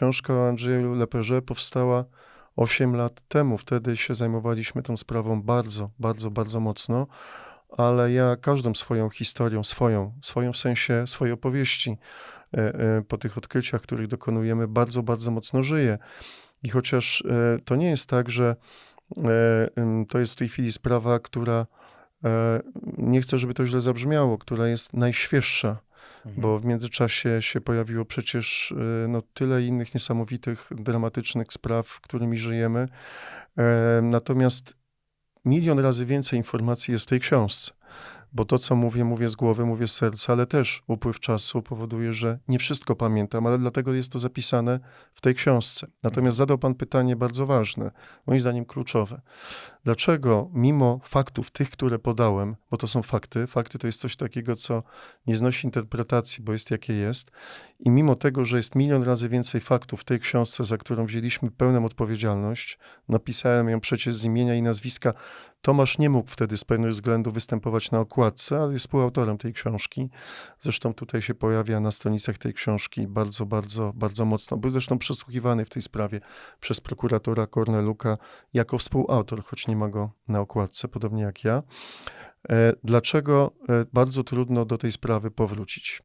książka o Andrzeju Leperze powstała 8 lat temu. Wtedy się zajmowaliśmy tą sprawą bardzo, bardzo, bardzo mocno, ale ja każdą swoją historią, swoją, swoją w sensie swojej opowieści, e, e, po tych odkryciach, których dokonujemy, bardzo, bardzo mocno żyję. I chociaż e, to nie jest tak, że to jest w tej chwili sprawa, która nie chcę, żeby to źle zabrzmiało, która jest najświeższa, Mhm. bo w międzyczasie się pojawiło przecież y, no, tyle innych niesamowitych, dramatycznych spraw, którymi żyjemy. E, Natomiast milion razy więcej informacji jest w tej książce. Bo to, co mówię, mówię z głowy, mówię z serca, ale też upływ czasu powoduje, że nie wszystko pamiętam, ale dlatego jest to zapisane w tej książce. Natomiast zadał Pan pytanie bardzo ważne, moim zdaniem kluczowe. Dlaczego, mimo faktów tych, które podałem, bo to są fakty, fakty to jest coś takiego, co nie znosi interpretacji, bo jest jakie jest, i mimo tego, że jest milion razy więcej faktów w tej książce, za którą wzięliśmy pełną odpowiedzialność, napisałem ją przecież z imienia i nazwiska. Tomasz nie mógł wtedy z pewnych względów występować na okładce, ale jest współautorem tej książki. Zresztą tutaj się pojawia na stronicach tej książki bardzo, bardzo, bardzo mocno. Był zresztą przesłuchiwany w tej sprawie przez prokuratora Korneluka jako współautor, choć nie ma go na okładce, podobnie jak ja. E, Dlaczego e, bardzo trudno do tej sprawy powrócić?